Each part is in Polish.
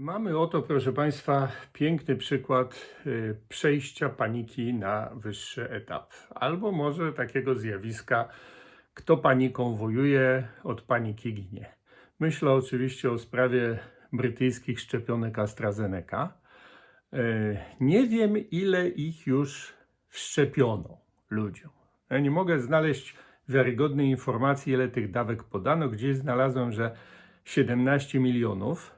Mamy oto, proszę Państwa, piękny przykład y, przejścia paniki na wyższy etap. Albo może takiego zjawiska, kto paniką wojuje, od paniki ginie. Myślę oczywiście o sprawie brytyjskich szczepionek AstraZeneca. Y, Nie wiem, ile ich już wszczepiono ludziom. Ja nie mogę znaleźć wiarygodnej informacji, ile tych dawek podano. Gdzieś znalazłem, że 17 milionów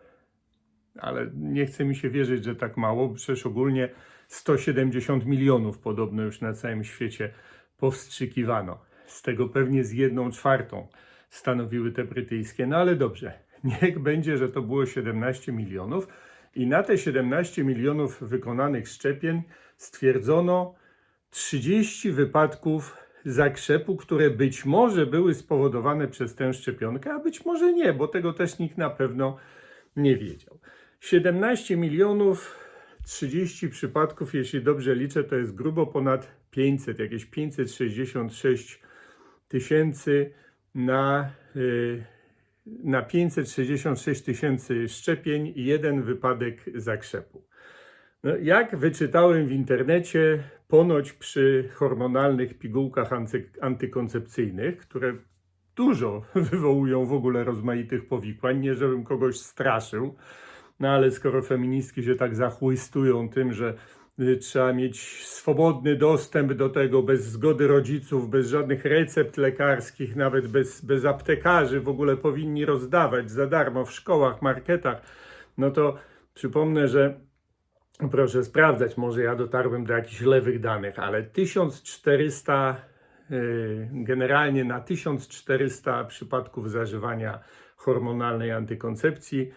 ale nie chce mi się wierzyć, że tak mało, przecież ogólnie 170 milionów podobno już na całym świecie powstrzykiwano. Z tego pewnie z jedną czwartą stanowiły te brytyjskie, no ale dobrze, niech będzie, że to było 17 milionów i na te 17 milionów wykonanych szczepień stwierdzono 30 wypadków zakrzepu, które być może były spowodowane przez tę szczepionkę, a być może nie, bo tego też nikt na pewno nie wiedział. 17 milionów 30 przypadków, jeśli dobrze liczę, to jest grubo ponad 500, jakieś 566 tysięcy na, y, na 566 tysięcy szczepień i jeden wypadek zakrzepu. No, jak wyczytałem w internecie, ponoć przy hormonalnych pigułkach anty, antykoncepcyjnych, które dużo wywołują w ogóle rozmaitych powikłań, nie żebym kogoś straszył, no ale skoro feministki się tak zachłystują tym, że y, trzeba mieć swobodny dostęp do tego bez zgody rodziców, bez żadnych recept lekarskich, nawet bez, bez aptekarzy, w ogóle powinni rozdawać za darmo w szkołach, marketach, no to przypomnę, że proszę sprawdzać, może ja dotarłem do jakichś lewych danych, ale 1400 y, generalnie na 1400 przypadków zażywania hormonalnej antykoncepcji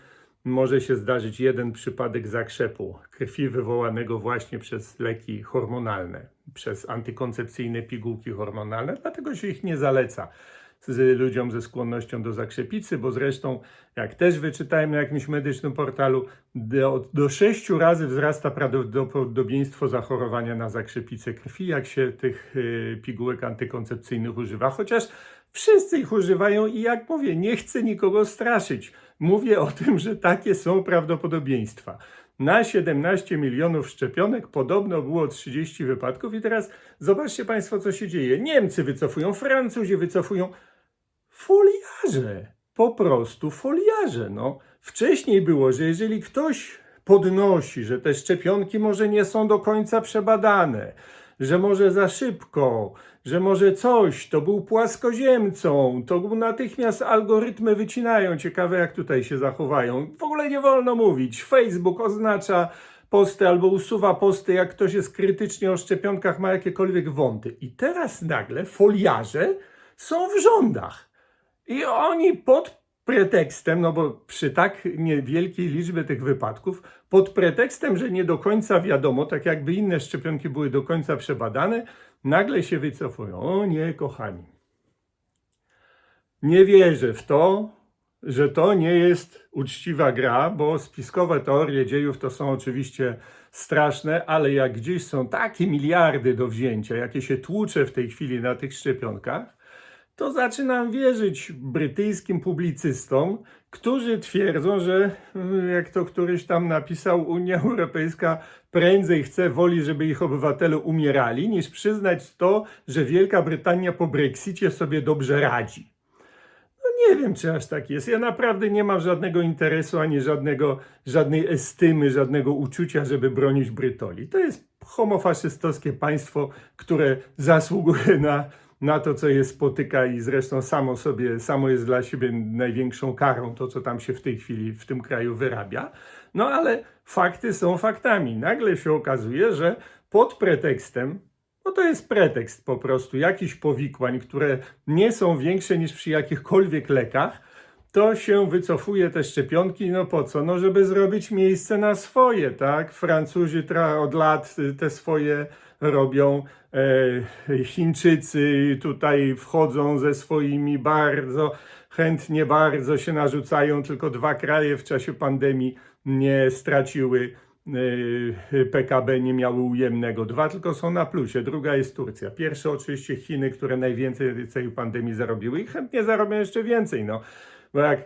może się zdarzyć jeden przypadek zakrzepu krwi wywołanego właśnie przez leki hormonalne, przez antykoncepcyjne pigułki hormonalne, dlatego się ich nie zaleca z ludziom ze skłonnością do zakrzepicy, bo zresztą, jak też wyczytałem na jakimś medycznym portalu, do, do 6 razy wzrasta prawdopodobieństwo zachorowania na zakrzepicę krwi, jak się tych y, pigułek antykoncepcyjnych używa, chociaż wszyscy ich używają i jak mówię, nie chcę nikogo straszyć. Mówię o tym, że takie są prawdopodobieństwa. Na 17 milionów szczepionek podobno było 30 wypadków i teraz zobaczcie Państwo, co się dzieje. Niemcy wycofują, Francuzi wycofują. Foliarze, po prostu foliarze. No. Wcześniej było, że jeżeli ktoś podnosi, że te szczepionki może nie są do końca przebadane, że może za szybko, że może coś, to był płaskoziemcą, to natychmiast algorytmy wycinają. Ciekawe, jak tutaj się zachowają. W ogóle nie wolno mówić. Facebook oznacza posty albo usuwa posty, jak ktoś jest krytycznie o szczepionkach, ma jakiekolwiek wąty. I teraz nagle foliarze są w rządach. I oni pod pretekstem, no bo przy tak niewielkiej liczbie tych wypadków, pod pretekstem, że nie do końca wiadomo, tak jakby inne szczepionki były do końca przebadane, nagle się wycofują. O nie, kochani. Nie wierzę w to, że to nie jest uczciwa gra, bo spiskowe teorie dziejów to są oczywiście straszne, ale jak gdzieś są takie miliardy do wzięcia, jakie się tłucze w tej chwili na tych szczepionkach, to zaczynam wierzyć brytyjskim publicystom, którzy twierdzą, że jak to któryś tam napisał, Unia Europejska prędzej chce, woli, żeby ich obywatele umierali, niż przyznać to, że Wielka Brytania po Brexicie sobie dobrze radzi. No nie wiem, czy aż tak jest. Ja naprawdę nie mam żadnego interesu, ani żadnego, żadnej estymy, żadnego uczucia, żeby bronić Brytolii. To jest homofaszystowskie państwo, które zasługuje na na to, co je spotyka i zresztą samo sobie, samo jest dla siebie największą karą, to co tam się w tej chwili w tym kraju wyrabia. No ale fakty są faktami. Nagle się okazuje, że pod pretekstem, no to jest pretekst po prostu, jakichś powikłań, które nie są większe niż przy jakichkolwiek lekach, to się wycofuje te szczepionki, no po co? No żeby zrobić miejsce na swoje, tak? Francuzi tra- od lat te swoje robią, e, Chińczycy tutaj wchodzą ze swoimi bardzo chętnie, bardzo się narzucają, tylko dwa kraje w czasie pandemii nie straciły e, PKB nie miały ujemnego. Dwa tylko są na plusie, druga jest Turcja. Pierwsze oczywiście Chiny, które najwięcej w tej pandemii zarobiły i chętnie zarobią jeszcze więcej. No. Bo jak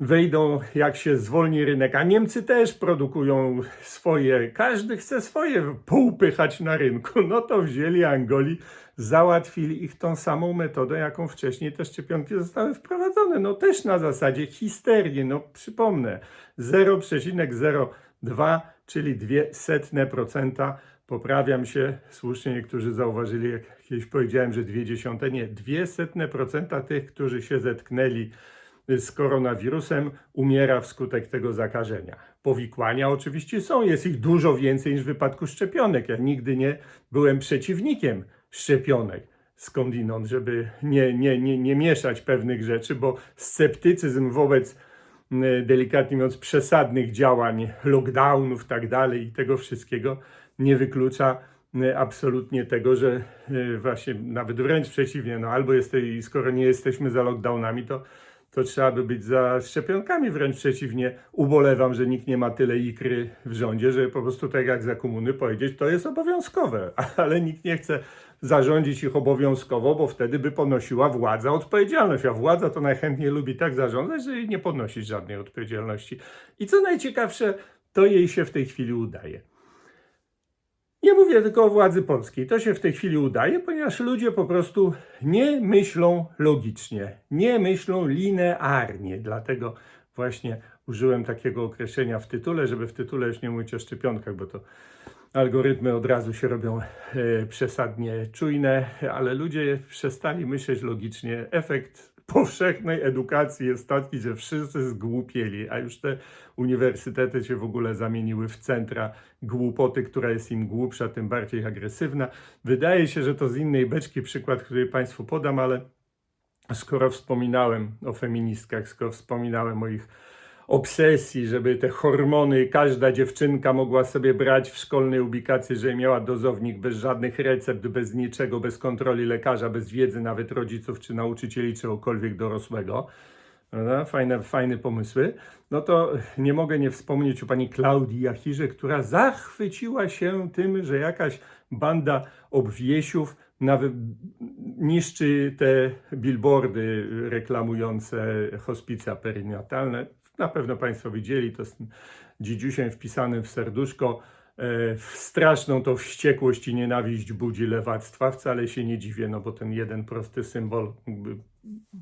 wejdą, jak się zwolni rynek, a Niemcy też produkują swoje, każdy chce swoje półpychać na rynku, no to wzięli Angoli, załatwili ich tą samą metodą, jaką wcześniej te szczepionki zostały wprowadzone, no też na zasadzie histerii, no przypomnę, 0,02, czyli 0,02%, poprawiam się, słusznie niektórzy zauważyli, jak kiedyś powiedziałem, że 0,2, nie, 0,02% tych, którzy się zetknęli z koronawirusem umiera wskutek tego zakażenia. Powikłania oczywiście są, jest ich dużo więcej niż w wypadku szczepionek. Ja nigdy nie byłem przeciwnikiem szczepionek skądinąd, żeby nie, nie, nie, nie mieszać pewnych rzeczy, bo sceptycyzm wobec m, delikatnie mówiąc przesadnych działań, lockdownów tak dalej i tego wszystkiego nie wyklucza m, absolutnie tego, że e, właśnie nawet wręcz przeciwnie, no albo jesteś, skoro nie jesteśmy za lockdownami, to to trzeba by być za szczepionkami. Wręcz przeciwnie, ubolewam, że nikt nie ma tyle ikry w rządzie, że po prostu tak jak za komuny powiedzieć, to jest obowiązkowe, ale nikt nie chce zarządzić ich obowiązkowo, bo wtedy by ponosiła władza odpowiedzialność, a władza to najchętniej lubi tak zarządzać, że nie podnosić żadnej odpowiedzialności. I co najciekawsze, to jej się w tej chwili udaje. Nie mówię tylko o władzy polskiej. To się w tej chwili udaje, ponieważ ludzie po prostu nie myślą logicznie, nie myślą linearnie. Dlatego właśnie użyłem takiego określenia w tytule, żeby w tytule już nie mówić o szczepionkach, bo to algorytmy od razu się robią e, przesadnie czujne, ale ludzie przestali myśleć logicznie. Efekt powszechnej edukacji jest taki, że wszyscy zgłupieli, a już te uniwersytety się w ogóle zamieniły w centra głupoty, która jest im głupsza, tym bardziej agresywna. Wydaje się, że to z innej beczki przykład, który Państwu podam, ale skoro wspominałem o feministkach, skoro wspominałem o ich obsesji, żeby te hormony każda dziewczynka mogła sobie brać w szkolnej ubikacji, że miała dozownik bez żadnych recept, bez niczego, bez kontroli lekarza, bez wiedzy nawet rodziców czy nauczycieli, czegokolwiek dorosłego. Fajne, fajne pomysły. No to nie mogę nie wspomnieć o pani Klaudii Jachirze, która zachwyciła się tym, że jakaś banda obwiesiów nawet niszczy te billboardy reklamujące hospicja perinatalne. Na pewno Państwo widzieli to tym dzidziusiem wpisanym w serduszko. E, w straszną to wściekłość i nienawiść budzi lewactwa. Wcale się nie dziwię, no bo ten jeden prosty symbol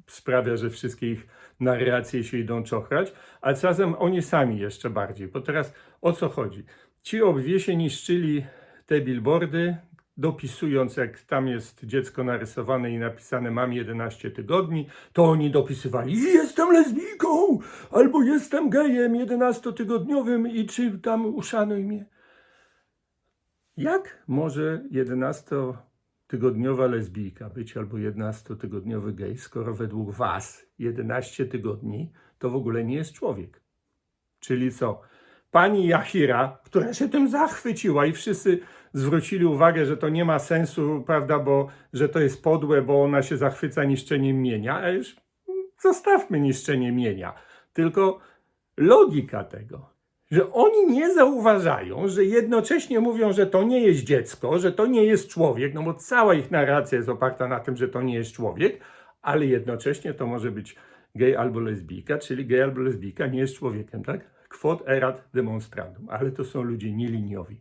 sprawia, że wszystkie ich narracje się idą czochrać, a czasem oni sami jeszcze bardziej. Bo teraz o co chodzi? Ci obwiesie niszczyli te billboardy, dopisując, jak tam jest dziecko narysowane i napisane mam 11 tygodni, to oni dopisywali jestem lesbijką, albo jestem gejem 11-tygodniowym i czy tam uszanuj mnie. Jak może 11-tygodniowa lesbijka być albo 11-tygodniowy gej, skoro według was 11 tygodni to w ogóle nie jest człowiek? Czyli co? Pani Jachira, która się tym zachwyciła i wszyscy zwrócili uwagę, że to nie ma sensu, prawda, bo że to jest podłe, bo ona się zachwyca niszczeniem mienia, a już zostawmy niszczenie mienia. Tylko logika tego, że oni nie zauważają, że jednocześnie mówią, że to nie jest dziecko, że to nie jest człowiek, no bo cała ich narracja jest oparta na tym, że to nie jest człowiek, ale jednocześnie to może być gej albo lesbijka, czyli gej albo lesbijka nie jest człowiekiem, tak? Quod erat demonstrandum, ale to są ludzie nieliniowi.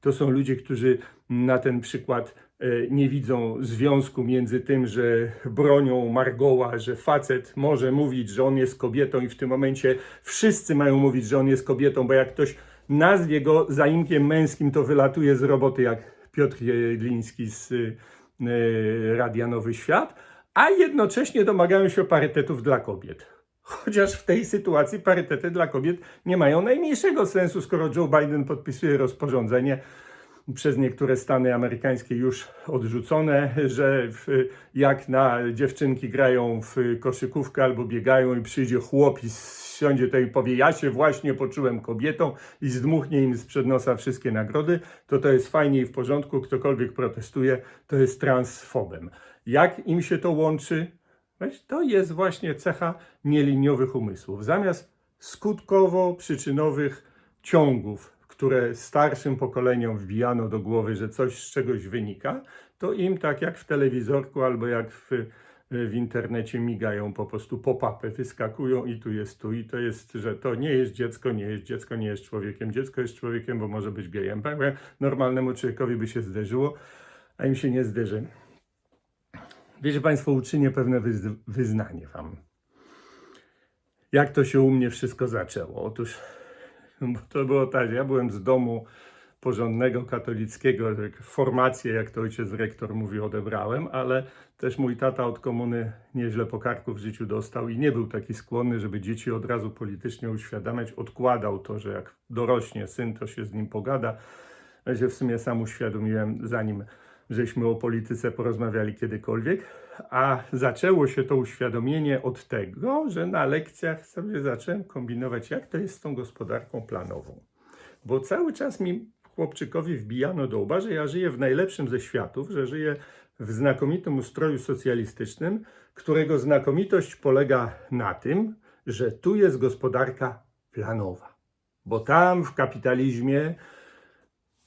To są ludzie, którzy na ten przykład e, nie widzą związku między tym, że bronią Margoła, że facet może mówić, że on jest kobietą i w tym momencie wszyscy mają mówić, że on jest kobietą, bo jak ktoś nazwie go zaimkiem męskim, to wylatuje z roboty jak Piotr Jedliński z e, Radia Nowy Świat, a jednocześnie domagają się parytetów dla kobiet. Chociaż w tej sytuacji parytety dla kobiet nie mają najmniejszego sensu, skoro Joe Biden podpisuje rozporządzenie przez niektóre stany amerykańskie już odrzucone, że w, jak na dziewczynki grają w koszykówkę albo biegają i przyjdzie chłop i siądzie tutaj i powie ja się właśnie poczułem kobietą i zdmuchnie im sprzed nosa wszystkie nagrody, to to jest fajnie i w porządku, ktokolwiek protestuje, to jest transfobem. Jak im się to łączy? To jest właśnie cecha nieliniowych umysłów. Zamiast skutkowo-przyczynowych ciągów, które starszym pokoleniom wbijano do głowy, że coś z czegoś wynika, to im tak jak w telewizorku albo jak w w internecie migają po prostu pop-upy, wyskakują i tu jest tu i to jest, że to nie jest dziecko, nie jest dziecko, nie jest człowiekiem. Dziecko jest człowiekiem, bo może być gejem. Pewnie Normalnemu człowiekowi by się zderzyło, a im się nie zderzy. Wiecie Państwo, uczynię pewne wyz- wyznanie Wam. Jak to się u mnie wszystko zaczęło? Otóż bo to było tak, ja byłem z domu porządnego katolickiego, tak, formację, jak to ojciec rektor mówi, odebrałem, ale też mój tata od komuny nieźle po karku w życiu dostał i nie był taki skłonny, żeby dzieci od razu politycznie uświadamiać. Odkładał to, że jak dorośnie syn, to się z nim pogada. Ja się w sumie sam uświadomiłem, zanim żeśmy o polityce porozmawiali kiedykolwiek, a zaczęło się to uświadomienie od tego, że na lekcjach sobie zacząłem kombinować, jak to jest z tą gospodarką planową. Bo cały czas mi chłopczykowi wbijano do łba, że ja żyję w najlepszym ze światów, że żyję w znakomitym ustroju socjalistycznym, którego znakomitość polega na tym, że tu jest gospodarka planowa. Bo tam w kapitalizmie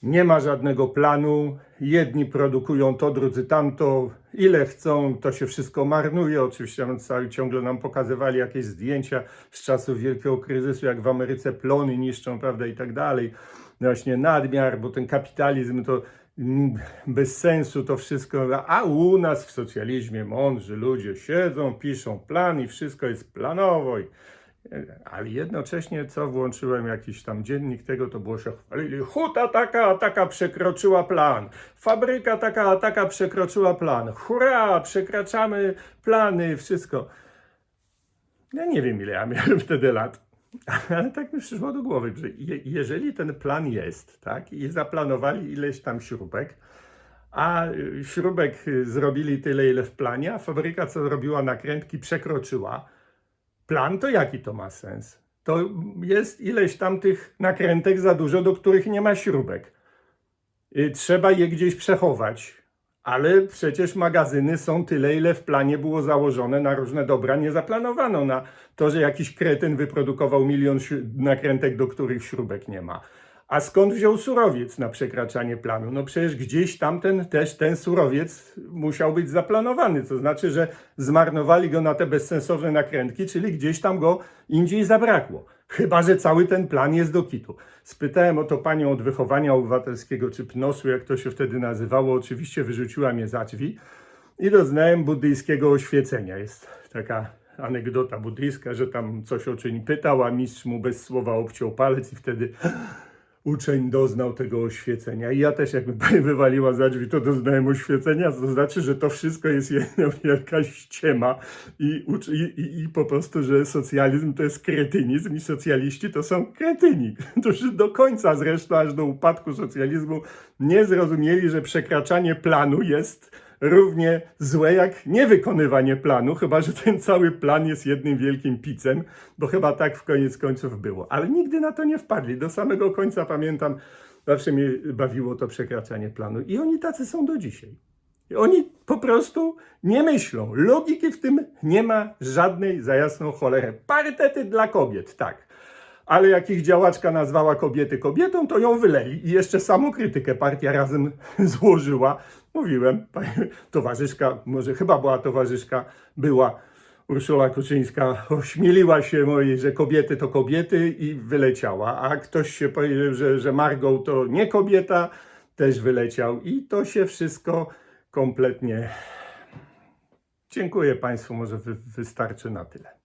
nie ma żadnego planu. Jedni produkują to, drudzy tamto. Ile chcą, to się wszystko marnuje. Oczywiście ciągle nam pokazywali jakieś zdjęcia z czasów wielkiego kryzysu, jak w Ameryce plony niszczą, prawda, i tak dalej. Właśnie nadmiar, bo ten kapitalizm to bez sensu to wszystko. A u nas w socjalizmie mądrzy ludzie siedzą, piszą plan i wszystko jest planowo. Ale jednocześnie, co włączyłem jakiś tam dziennik tego, to było się. Huta taka, a taka przekroczyła plan. Fabryka taka, a taka przekroczyła plan. Hurra, przekraczamy plany, wszystko. Ja nie wiem, ile ja miałem wtedy lat. Ale tak mi przyszło do głowy, że je, jeżeli ten plan jest, tak, i zaplanowali ileś tam śrubek, a śrubek zrobili tyle, ile w planie, a fabryka, co robiła nakrętki, przekroczyła, plan, to jaki to ma sens? To jest ileś tam tych nakrętek za dużo, do których nie ma śrubek. Y, Trzeba je gdzieś przechować, ale przecież magazyny są tyle, ile w planie było założone na różne dobra. Nie zaplanowano na to, że jakiś kretyn wyprodukował milion nakrętek, do których śrubek nie ma. A skąd wziął surowiec na przekraczanie planu? No przecież gdzieś tamten też ten surowiec musiał być zaplanowany. To znaczy, że zmarnowali go na te bezsensowne nakrętki, czyli gdzieś tam go indziej zabrakło. Chyba, że cały ten plan jest do kitu. Spytałem o to panią od wychowania obywatelskiego, czy PNOS-u, jak to się wtedy nazywało. Oczywiście wyrzuciła mnie za drzwi i doznałem buddyjskiego oświecenia. Jest taka anegdota buddyjska, że tam coś o czyń pytał, a mistrz mu bez słowa obciął palec i wtedy uczeń doznał tego oświecenia. I ja też, jakby pani wywaliła za drzwi, to doznałem oświecenia. To znaczy, że to wszystko jest jedna wielka ściema i, i, i, i po prostu, że socjalizm to jest kretynizm i socjaliści to są kretyni, którzy do końca zresztą, aż do upadku socjalizmu, nie zrozumieli, że przekraczanie planu jest równie złe jak niewykonywanie planu, chyba że ten cały plan jest jednym wielkim picem, bo chyba tak w koniec końców było. Ale nigdy na to nie wpadli. Do samego końca pamiętam, zawsze mnie bawiło to przekraczanie planu. I oni tacy są do dzisiaj. I Oni po prostu nie myślą. Logiki w tym nie ma żadnej za jasną cholerę. Parytety dla kobiet, tak. Ale jak ich działaczka nazwała kobiety kobietą, to ją wyleli i jeszcze samą krytykę partia razem złożyła. Mówiłem, towarzyszka, może chyba była towarzyszka, była Urszula Kuczyńska, ośmieliła się mojej, że kobiety to kobiety i wyleciała. A ktoś się powiedział, że, że Margot to nie kobieta, też wyleciał. I to się wszystko kompletnie... Dziękuję Państwu, może wy, wystarczy na tyle.